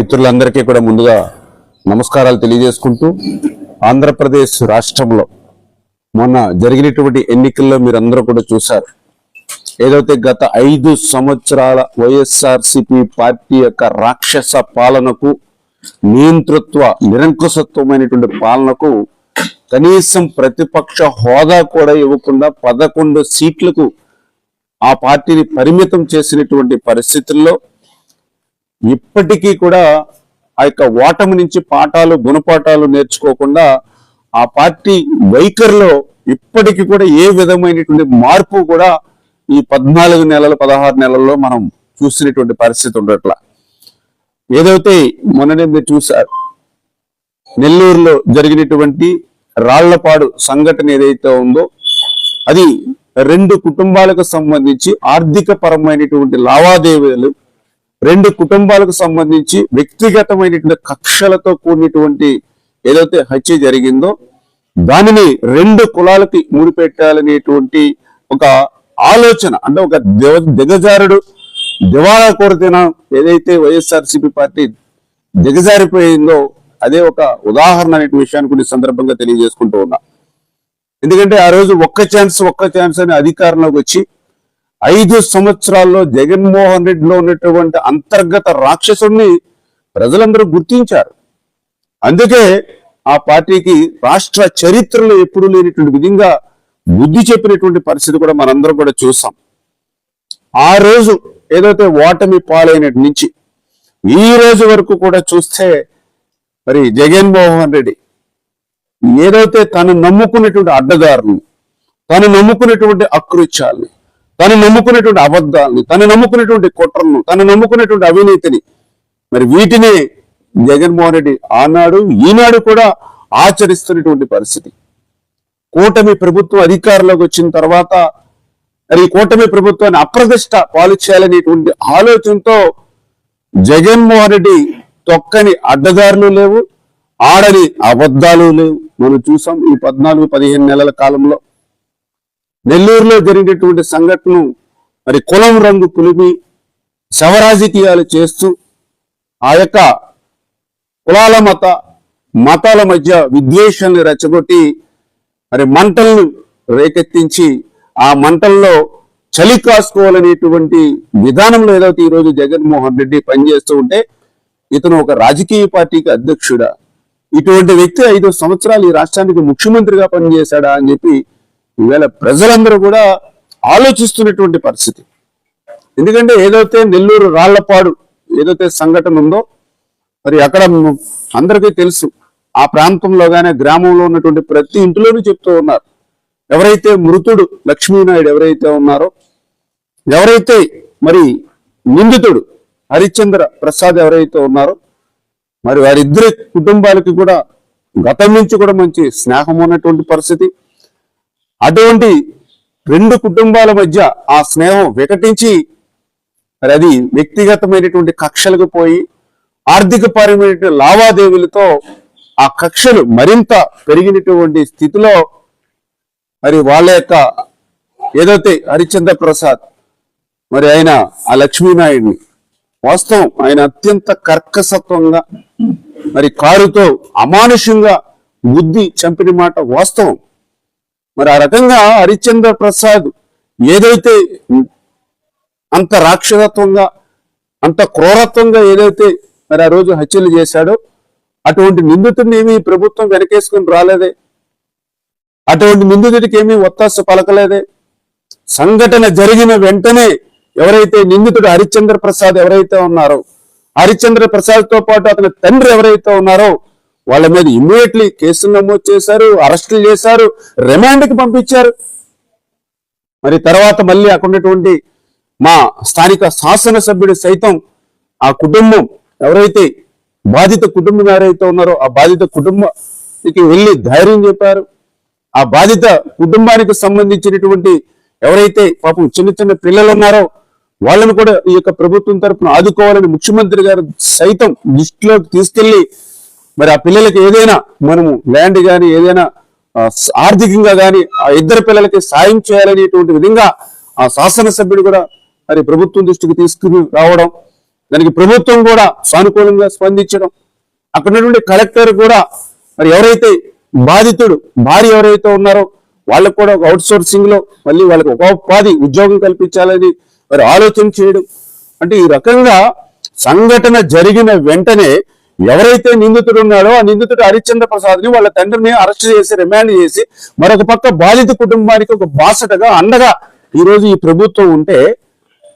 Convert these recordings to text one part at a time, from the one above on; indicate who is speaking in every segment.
Speaker 1: మిత్రులందరికీ కూడా ముందుగా నమస్కారాలు తెలియజేసుకుంటూ ఆంధ్రప్రదేశ్ రాష్ట్రంలో మొన్న జరిగినటువంటి ఎన్నికల్లో మీరందరూ కూడా చూశారు. ఏదైతే గత ఐదు సంవత్సరాల వైఎస్ఆర్సిపి పార్టీ యొక్క రాక్షస పాలనకు నియంతృత్వ నిరంకుశత్వమైనటువంటి పాలనకు కనీసం ప్రతిపక్ష హోదా కూడా ఇవ్వకుండా పదకొండు సీట్లకు ఆ పార్టీని పరిమితం చేసినటువంటి పరిస్థితుల్లో ఇప్పటికీ కూడా ఆ యొక్క ఓటమి నుంచి పాఠాలు గుణపాఠాలు నేర్చుకోకుండా ఆ పార్టీ వైఖరిలో ఇప్పటికీ కూడా ఏ విధమైనటువంటి మార్పు కూడా ఈ పద్నాలుగు నెలలు పదహారు నెలల్లో మనం చూసినటువంటి పరిస్థితి ఉండట్ల. ఏదైతే మొన్ననే మీరు చూశారు నెల్లూరులో జరిగినటువంటి రాళ్ళపాడు సంఘటన ఏదైతే ఉందో అది రెండు కుటుంబాలకు సంబంధించి ఆర్థిక పరమైనటువంటి లావాదేవీలు రెండు కుటుంబాలకు సంబంధించి వ్యక్తిగతమైనటువంటి కక్షలతో కూడినటువంటి ఏదైతే హత్య జరిగిందో దానిని రెండు కులాలకి ముడిపెట్టాలనేటువంటి ఒక ఆలోచన అంటే ఒక దిగజారుడు దివాళా కోరితేన ఏదైతే వైఎస్ఆర్సీపీ పార్టీ దిగజారిపోయిందో అదే ఒక ఉదాహరణ అనే విషయాన్ని కూడా సందర్భంగా తెలియజేసుకుంటూ ఉన్నా. ఎందుకంటే ఆ రోజు ఒక్క ఛాన్స్ ఒక్క ఛాన్స్ అని అధికారంలోకి వచ్చి ఐదు సంవత్సరాల్లో జగన్మోహన్ రెడ్డిలో ఉన్నటువంటి అంతర్గత రాక్షసుడిని ప్రజలందరూ గుర్తించారు. అందుకే ఆ పార్టీకి రాష్ట్ర చరిత్రలో ఎప్పుడు లేనిటువంటి విధంగా బుద్ధి చెప్పినటువంటి పరిస్థితి కూడా మనందరం కూడా చూసాం. ఆ రోజు ఏదైతే ఓటమి పాలైనటి నుంచి ఈ రోజు వరకు కూడా చూస్తే మరి జగన్మోహన్ రెడ్డి ఏదైతే తను నమ్ముకున్నటువంటి అడ్డదారులను తను నమ్ముకున్నటువంటి అకృత్యాలని తను నమ్ముకునేటువంటి అబద్ధాలని తను నమ్ముకునేటువంటి కుట్రను తను నమ్ముకునేటువంటి అవినీతిని మరి వీటిని జగన్మోహన్ రెడ్డి ఆనాడు ఈనాడు కూడా ఆచరిస్తున్నటువంటి పరిస్థితి. కూటమి ప్రభుత్వం అధికారంలోకి వచ్చిన తర్వాత మరి ఈ కూటమి ప్రభుత్వాన్ని అప్రదిష్ట పాలు చేయాలనేటువంటి ఆలోచనతో జగన్మోహన్ రెడ్డి తొక్కని అడ్డదారులు లేవు ఆడని అబద్ధాలు లేవు. మనం చూసాం ఈ పద్నాలుగు పదిహేను నెలల కాలంలో నెల్లూరులో జరిగినటువంటి సంఘటన మరి కులం రంగు పులిమి శవరాజకీయాలు చేస్తూ ఆ యొక్క కులాల మత మతాల మధ్య విద్వేషాన్ని రెచ్చగొట్టి మరి మంటలను రేకెత్తించి ఆ మంటల్లో చలి కాసుకోవాలనేటువంటి విధానంలో ఏదైతే ఈరోజు జగన్మోహన్ రెడ్డి పనిచేస్తూ ఉంటే ఇతను ఒక రాజకీయ పార్టీకి అధ్యక్షుడా. ఇటువంటి వ్యక్తి ఐదు సంవత్సరాలు ఈ రాష్ట్రానికి ముఖ్యమంత్రిగా పనిచేశాడా అని చెప్పి ఈవేళ ప్రజలందరూ కూడా ఆలోచిస్తున్నటువంటి పరిస్థితి. ఎందుకంటే ఏదైతే నెల్లూరు రాళ్ళపాడు ఏదైతే సంఘటన ఉందో మరి అక్కడ అందరికీ తెలుసు ఆ ప్రాంతంలో కానీ గ్రామంలో ఉన్నటువంటి ప్రతి ఇంటిలోనూ చెప్తూ ఉన్నారు. ఎవరైతే మృతుడు లక్ష్మీనాయుడు ఎవరైతే ఉన్నారో ఎవరైతే మరి నిందితుడు హరిశ్చంద్ర ప్రసాద్ ఎవరైతే ఉన్నారో మరి వారిద్దరి కుటుంబాలకి కూడా గతం నుంచి కూడా మంచి స్నేహం ఉన్నటువంటి పరిస్థితి. అటువంటి రెండు కుటుంబాల మధ్య ఆ స్నేహం వికటించి మరి అది వ్యక్తిగతమైనటువంటి కక్షలకు పోయి ఆర్థిక పరమైనటువంటి లావాదేవీలతో ఆ కక్షలు మరింత పెరిగినటువంటి స్థితిలో మరి వాళ్ళ యొక్క ఏదైతే హరిచంద్ర ప్రసాద్ మరి ఆయన ఆ లక్ష్మీనాయుడిని వాస్తవం ఆయన అత్యంత కర్కసత్వంగా మరి కారుతో అమానుషంగా బుద్ధి చంపిన మాట వాస్తవం. మరి ఆ రకంగా హరిశ్చంద్ర ప్రసాద్ ఏదైతే అంత రాక్షసత్వంగా అంత క్రూరత్వంగా ఏదైతే మరి ఆ రోజు హత్యలు చేశాడో అటువంటి నిందితుడిని ఏమీ ప్రభుత్వం వెనకేసుకుని రాలేదే. అటువంటి నిందితుడికి ఏమీ ఒత్తాస పలకలేదే. సంఘటన జరిగిన వెంటనే ఎవరైతే నిందితుడు హరిశ్చంద్ర ప్రసాద్ ఎవరైతే ఉన్నారో హరిశ్చంద్ర ప్రసాద్తో పాటు అతని తండ్రి ఎవరైతే ఉన్నారో వాళ్ళ మీద ఇమ్మీడియట్లీ కేసులు నమోదు చేశారు అరెస్టులు చేశారు రిమాండ్కి పంపించారు. మరి తర్వాత మళ్ళీ అక్కడ ఉన్నటువంటి మా స్థానిక శాసనసభ్యుడు సైతం ఆ కుటుంబం ఎవరైతే బాధిత కుటుంబం ఎవరైతే ఉన్నారో ఆ బాధిత కుటుంబానికి వెళ్ళి ధైర్యం చెప్పారు. ఆ బాధిత కుటుంబానికి సంబంధించినటువంటి ఎవరైతే పాపం చిన్న చిన్న పిల్లలు ఉన్నారో వాళ్ళని కూడా ఈ యొక్క ప్రభుత్వం తరఫున ఆదుకోవాలని ముఖ్యమంత్రి గారు సైతం దృష్టిలోకి తీసుకెళ్ళి మరి ఆ పిల్లలకి ఏదైనా మనము ల్యాండ్ కానీ ఏదైనా ఆర్థికంగా కానీ ఆ ఇద్దరు పిల్లలకి సాయం చేయాలనేటువంటి విధంగా ఆ శాసనసభ్యుడు కూడా మరి ప్రభుత్వం దృష్టికి తీసుకుని రావడం దానికి ప్రభుత్వం కూడా సానుకూలంగా స్పందించడం అక్కడ నుండి కలెక్టర్ కూడా మరి ఎవరైతే బాధితుడు భార్య ఎవరైతే ఉన్నారో వాళ్ళకు కూడా ఒక అవుట్ సోర్సింగ్లో మళ్ళీ వాళ్ళకి ఒక ఉపాధి ఉద్యోగం కల్పించాలని మరి ఆలోచన చేయడం. అంటే ఈ రకంగా సంఘటన జరిగిన వెంటనే ఎవరైతే నిందితుడు ఉన్నాడో ఆ నిందితుడు హరిశ్చంద్ర ప్రసాద్ని వాళ్ళ తండ్రిని అరెస్ట్ చేసి రిమాండ్ చేసి మరొక పక్క బాధిత కుటుంబానికి ఒక బాసటగా అండగా ఈరోజు ఈ ప్రభుత్వం ఉంటే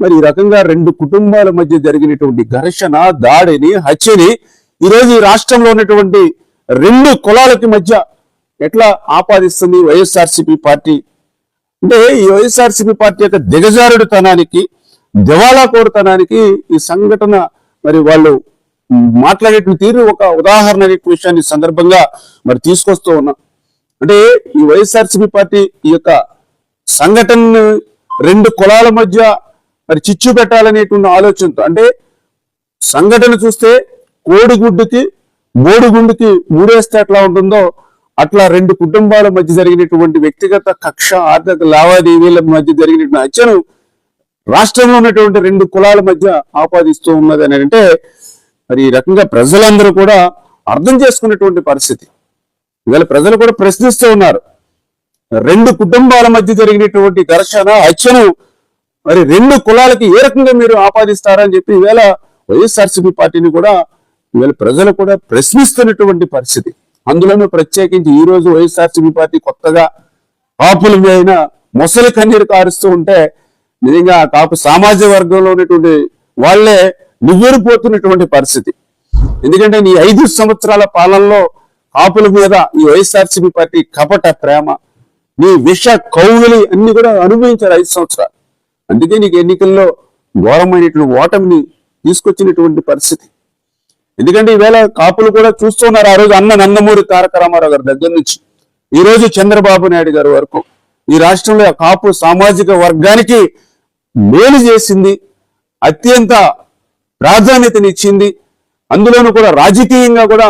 Speaker 1: మరి ఈ రకంగా రెండు కుటుంబాల మధ్య జరిగినటువంటి ఘర్షణ దాడిని హత్యని ఈరోజు ఈ రాష్ట్రంలో ఉన్నటువంటి రెండు కులాలకి మధ్య ఎట్లా ఆపాదిస్తుంది వైఎస్ఆర్సీపీ పార్టీ? అంటే ఈ వైఎస్ఆర్సీపీ పార్టీ యొక్క దిగజారుడుతనానికి దివాలా కోరుతనానికి ఈ సంఘటన మరి వాళ్ళు మాట్లాడేటువంటి తీరు ఒక ఉదాహరణ విషయాన్ని సందర్భంగా మరి తీసుకొస్తూ ఉన్నాం. అంటే ఈ వైఎస్ఆర్సీపీ పార్టీ ఈ యొక్క సంఘటనను రెండు కులాల మధ్య మరి చిచ్చు పెట్టాలనేటువంటి ఆలోచనతో అంటే సంఘటన చూస్తే కోడిగుడ్డుకి బోడిగుండుకి మూడేస్తే ఎట్లా ఉంటుందో అట్లా రెండు కుటుంబాల మధ్య జరిగినటువంటి వ్యక్తిగత కక్ష ఆర్థిక లావాదేవీల మధ్య జరిగినటువంటి హత్యను రాష్ట్రంలో ఉన్నటువంటి రెండు కులాల మధ్య ఆపాదిస్తూ ఉన్నది అని అంటే మరి ఈ రకంగా ప్రజలందరూ కూడా అర్థం చేసుకున్నటువంటి పరిస్థితి. ఇవాళ ప్రజలు కూడా ప్రశ్నిస్తూ ఉన్నారు. రెండు కుటుంబాల మధ్య జరిగినటువంటి ఘర్షణ హత్యను మరి రెండు కులాలకి ఏ రకంగా మీరు ఆపాదిస్తారని చెప్పి ఈవేళ వైఎస్ఆర్సీపీ పార్టీని కూడా ఈవేళ ప్రజలు కూడా ప్రశ్నిస్తున్నటువంటి పరిస్థితి. అందులోనూ ప్రత్యేకించి ఈ రోజు వైఎస్ఆర్సీపీ పార్టీ కొత్తగా కాపుల మీద మొసలి కన్నీరు కారుస్తూ ఉంటే నిజంగా కాపు సామాజిక వర్గంలో ఉన్నటువంటి వాళ్ళే నివ్వెరిపోతున్నటువంటి పరిస్థితి. ఎందుకంటే నీ ఐదు సంవత్సరాల పాలనలో కాపుల మీద ఈ వైఎస్ఆర్సీపీ పార్టీ కపట ప్రేమ నీ విష కౌగులి అన్ని కూడా అనుభవించారు ఐదు సంవత్సరాలు. అందుకే నీకు ఎన్నికల్లో ఘోరమైనటువంటి ఓటమిని తీసుకొచ్చినటువంటి పరిస్థితి. ఎందుకంటే ఈవేళ కాపులు కూడా చూస్తున్నారు ఆ రోజు అన్న నందమూరి తారక రామారావు గారి దగ్గర నుంచి. ఈ రోజు చంద్రబాబు నాయుడు గారి వరకు ఈ రాష్ట్రంలో కాపు సామాజిక వర్గానికి మేలు చేసింది అత్యంత ప్రాధాన్యతనిచ్చింది. అందులోనూ కూడా రాజకీయంగా కూడా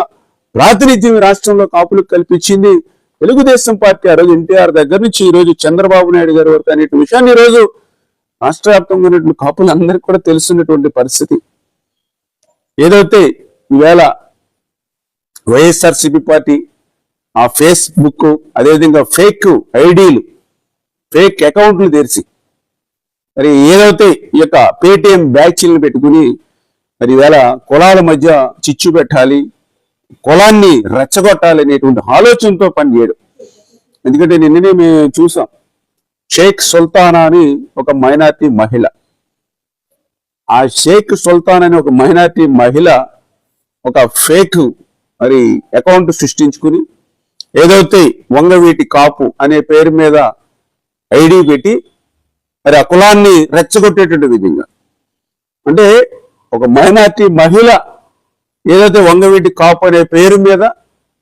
Speaker 1: ప్రాతినిధ్యం రాష్ట్రంలో కాపులకు కల్పించింది. తెలుగుదేశం పార్టీ ఆ రోజు ఎన్టీఆర్ దగ్గర నుంచి ఈ రోజు చంద్రబాబు నాయుడు గారి వరకు అనే విషయాన్ని ఈరోజు రోజు రాష్ట్ర వ్యాప్తంగా ఉన్నటువంటి కాపులందరికీ కూడా తెలుస్తున్నటువంటి పరిస్థితి. ఏదైతే ఈవేళ వైఎస్ఆర్సీపీ పార్టీ ఆ ఫేస్బుక్ అదేవిధంగా ఫేక్ ఐడీలు ఫేక్ అకౌంట్లు తెరిచి మరి ఏదైతే ఈ యొక్క పేటిఎం బ్యాచ్లను పెట్టుకుని మరి ఇవాళ కులాల మధ్య చిచ్చు పెట్టాలి కులాన్ని రెచ్చగొట్టాలి అనేటువంటి ఆలోచనతో పనిచేయడం. ఎందుకంటే నిన్ననే మేము చూసాం షేక్ సుల్తానా అని ఒక మైనార్టీ మహిళ. ఆ షేక్ సుల్తాన్ అనే ఒక మైనార్టీ మహిళ ఒక ఫేక్ మరి అకౌంట్ సృష్టించుకుని ఏదైతే వంగవీటి కాపు అనే పేరు మీద ఐడి పెట్టి మరి ఆ కులాన్ని రెచ్చగొట్టేటువంటి విధంగా. అంటే ఒక మైనార్టీ మహిళ ఏదైతే వంగవీటి కాపు అనే పేరు మీద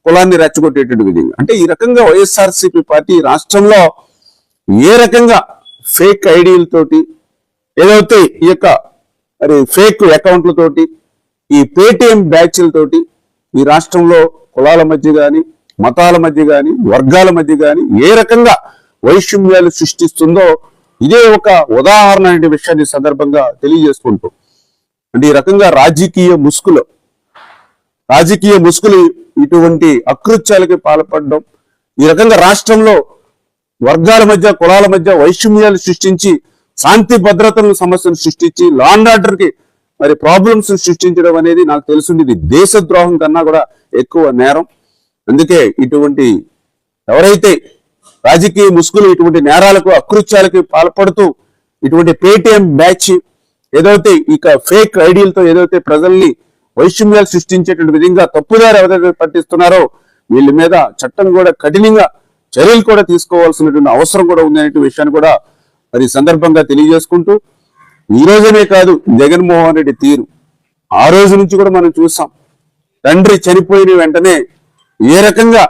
Speaker 1: కులాన్ని రెచ్చగొట్టేటువంటి విధంగా అంటే ఈ రకంగా వైఎస్ఆర్సీపీ పార్టీ రాష్ట్రంలో ఏ రకంగా ఫేక్ ఐడీలతోటి ఏదైతే ఈ యొక్క మరి ఫేక్ అకౌంట్లతోటి ఈ పేటిఎం బ్యాచ్లతోటి ఈ రాష్ట్రంలో కులాల మధ్య కానీ మతాల మధ్య కానీ వర్గాల మధ్య కానీ ఏ రకంగా వైషమ్యాలు సృష్టిస్తుందో ఇదే ఒక ఉదాహరణ అనే విషయాన్ని సందర్భంగా తెలియజేసుకుంటూ అంటే ఈ రకంగా రాజకీయ ముసుగులో రాజకీయ ముసుగులు ఇటువంటి అకృత్యాలకి పాల్పడడం ఈ రకంగా రాష్ట్రంలో వర్గాల మధ్య కులాల మధ్య వైషమ్యాలు సృష్టించి శాంతి భద్రతలను సమస్యలు సృష్టించి లా అండ్కి మరి ప్రాబ్లమ్స్ సృష్టించడం అనేది నాకు తెలుసుంది. ఇది దేశద్రోహం కన్నా కూడా ఎక్కువ నేరం. అందుకే ఇటువంటి ఎవరైతే రాజకీయ ముసుగులు ఇటువంటి నేరాలకు అకృత్యాలకి పాల్పడుతూ ఇటువంటి పేటిఎం బ్యాచ్ ఏదైతే ఇక ఫేక్ ఐడియలతో ఏదైతే ప్రజల్ని వైషమ్యాలు సృష్టించేటువంటి విధంగా తప్పుదారి ఎవరైతే పట్టిస్తున్నారో వీళ్ళ మీద చట్టం కూడా కఠినంగా చర్యలు కూడా తీసుకోవాల్సినటువంటి అవసరం కూడా ఉంది అనే విషయాన్ని కూడా మరి సందర్భంగా తెలియజేసుకుంటూ ఈ రోజునే కాదు జగన్మోహన్ రెడ్డి తీరు. ఆ రోజు నుంచి కూడా మనం చూసాం. తండ్రి చనిపోయిన వెంటనే ఏ రకంగా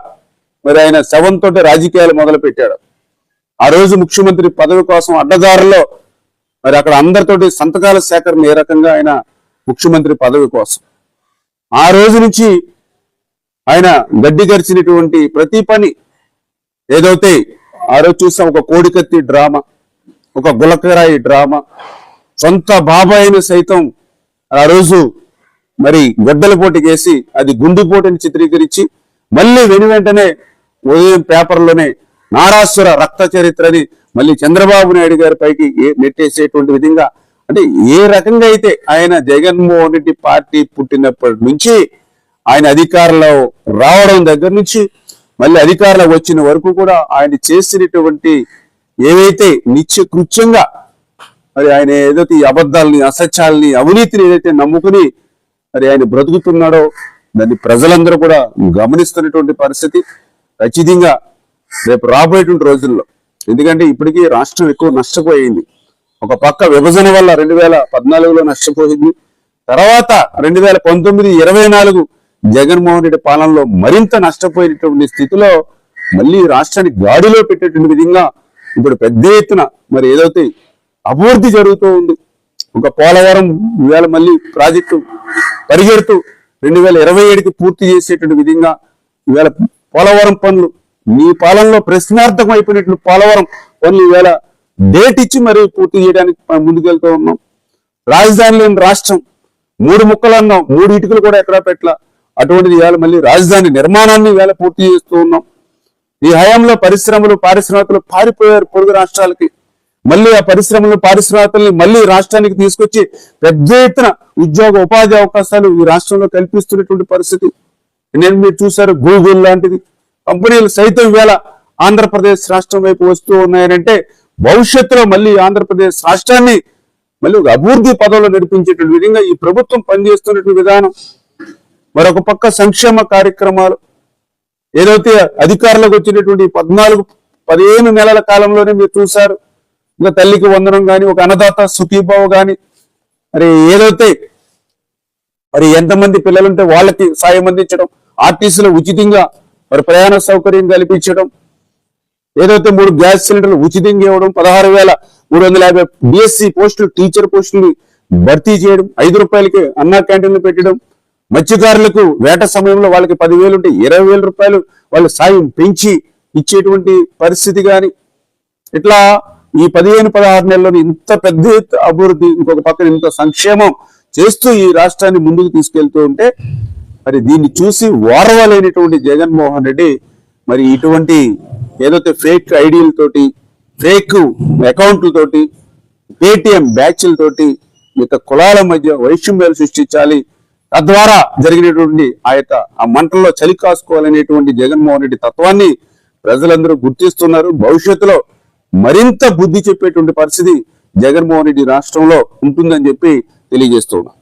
Speaker 1: మరి ఆయన శవంతో రాజకీయాలు మొదలు పెట్టాడు ఆ రోజు ముఖ్యమంత్రి పదవి కోసం అడ్డదారుల్లో మరి అక్కడ అందరితోటి సంతకాల సేకరణ ఏ రకంగా ఆయన ముఖ్యమంత్రి పదవి కోసం. ఆ రోజు నుంచి ఆయన గడ్డి గరిచినటువంటి ప్రతి పని ఏదైతే ఆ రోజు చూసాం ఒక కోడికత్తి డ్రామా ఒక గులకరాయి డ్రామా సొంత బాబాయిని సైతం ఆ రోజు మరి గొడ్డల పోటీ చేసి అది గుండు పోటీని చిత్రీకరించి మళ్ళీ వెను వెంటనే ఉదయం పేపర్లోనే నారాసుర రక్త చరిత్రని మళ్ళీ చంద్రబాబు నాయుడు గారి పైకి నెట్టేసేటువంటి విధంగా? అంటే ఏ రకంగా అయితే ఆయన జగన్మోహన్ రెడ్డి పార్టీ పుట్టినప్పటి నుంచి ఆయన అధికారంలో రావడం దగ్గర నుంచి మళ్ళీ అధికారంలో వచ్చిన వరకు కూడా ఆయన చేసినటువంటి ఏవైతే నిత్య కృత్యంగా మరి ఆయన ఏదైతే ఈ అబద్ధాలని అసత్యాలని అవినీతిని ఏదైతే నమ్ముకుని మరి ఆయన బ్రతుకుతున్నాడో దాన్ని ప్రజలందరూ కూడా గమనిస్తున్నటువంటి పరిస్థితి. ఖచ్చితంగా రేపు రాబోయేటువంటి రోజుల్లో. ఎందుకంటే ఇప్పటికీ రాష్ట్రం ఎక్కువ నష్టపోయింది. ఒక పక్క విభజన వల్ల రెండు వేల పద్నాలుగులో నష్టపోయింది. తర్వాత రెండు వేల పంతొమ్మిది ఇరవై నాలుగు జగన్మోహన్ రెడ్డి పాలనలో మరింత నష్టపోయినటువంటి స్థితిలో మళ్ళీ రాష్ట్రాన్ని గాడిలో పెట్టేటువంటి విధంగా ఇప్పుడు పెద్ద ఎత్తున మరి ఏదైతే అభివృద్ధి జరుగుతూ ఉంది ఒక పోలవరం ఇవాళ మళ్ళీ ప్రాజెక్టు పరిగెడుతూ రెండు వేల ఇరవై ఏడుకి పూర్తి చేసేటువంటి విధంగా ఇవాళ పోలవరం పనులు మీ పాలనలో ప్రశ్నార్థకం అయిపోయినట్లు పోలవరం కొన్ని వేల డేట్ ఇచ్చి పూర్తి చేయడానికి ముందుకెళ్తూ ఉన్నాం. రాజధాని లేని రాష్ట్రం మూడు ముక్కలు అన్నాం. మూడు ఇటుకలు కూడా ఎక్కడా పెట్టలా. అటువంటిది ఇవాళ మళ్ళీ రాజధాని నిర్మాణాన్ని ఇవాళ పూర్తి చేస్తూ ఉన్నాం. ఈ హయాంలో పరిశ్రమలు పారిశ్రామికలు పారిపోయారు పొరుగు రాష్ట్రాలకి. మళ్ళీ ఆ పరిశ్రమలు పారిశ్రామికల్ని మళ్ళీ రాష్ట్రానికి తీసుకొచ్చి పెద్ద ఎత్తున ఉద్యోగ ఉపాధి అవకాశాలు ఈ రాష్ట్రంలో కల్పిస్తున్నటువంటి పరిస్థితి. నేను మీరు చూసారు గూగుల్ లాంటిది. కంపెనీలు సైతం ఇవాళ ఆంధ్రప్రదేశ్ రాష్ట్రం వైపు వస్తూ ఉన్నాయనంటే భవిష్యత్తులో మళ్ళీ ఆంధ్రప్రదేశ్ రాష్ట్రాన్ని మళ్ళీ ఒక అభివృద్ధి పదంలో నడిపించేటువంటి విధంగా ఈ ప్రభుత్వం పనిచేస్తున్నటువంటి విధానం. మరొక పక్క సంక్షేమ కార్యక్రమాలు ఏదైతే అధికారులకు వచ్చినటువంటి పద్నాలుగు పదిహేను నెలల కాలంలోనే మీరు చూశారు. ఇంకా తల్లికి వందనం కానీ ఒక అన్నదాత సుఖీభావ కానీ మరి ఏదైతే మరి ఎంతమంది పిల్లలుంటే వాళ్ళకి సాయం అందించడం ఆర్టీసీలో ఉచితంగా మరి ప్రయాణ సౌకర్యం కల్పించడం ఏదైతే మూడు గ్యాస్ సిలిండర్లు ఉచితంగా ఇవ్వడం పదహారు వేల మూడు వందల యాభై బిఎస్సి పోస్టులు టీచర్ పోస్టులు భర్తీ చేయడం ఐదు రూపాయలకి అన్నా క్యాంటీన్లు పెట్టడం మత్స్యకారులకు వేట సమయంలో వాళ్ళకి పదివేలు ఉంటే ఇరవై వేల రూపాయలు వాళ్ళ సాయం పెంచి ఇచ్చేటువంటి పరిస్థితి కానీ ఇట్లా ఈ పదిహేను పదహారు నెలల్లో ఇంత పెద్ద అభివృద్ధి ఇంకొక పక్కన ఇంత సంక్షేమం చేస్తూ ఈ రాష్ట్రాన్ని ముందుకు తీసుకెళ్తూ ఉంటే మరి దీన్ని చూసి ఓర్వలేనిటువంటి జగన్మోహన్ రెడ్డి మరి ఇటువంటి ఏదైతే ఫేక్ ఐడీలతోటి ఫేక్ అకౌంట్లతోటి పేటిఎం బ్యాచ్లతోటి యొక్క కులాల మధ్య వైషమ్యాలు సృష్టించాలి. తద్వారా జరిగినటువంటి ఆ యొక్క ఆ మంటల్లో చలి కాసుకోవాలనేటువంటి జగన్మోహన్ రెడ్డి తత్వాన్ని ప్రజలందరూ గుర్తిస్తున్నారు. భవిష్యత్తులో మరింత బుద్ధి చెప్పేటువంటి పరిస్థితి జగన్మోహన్ రెడ్డి రాష్ట్రంలో ఉంటుందని చెప్పి తెలియజేస్తున్నారు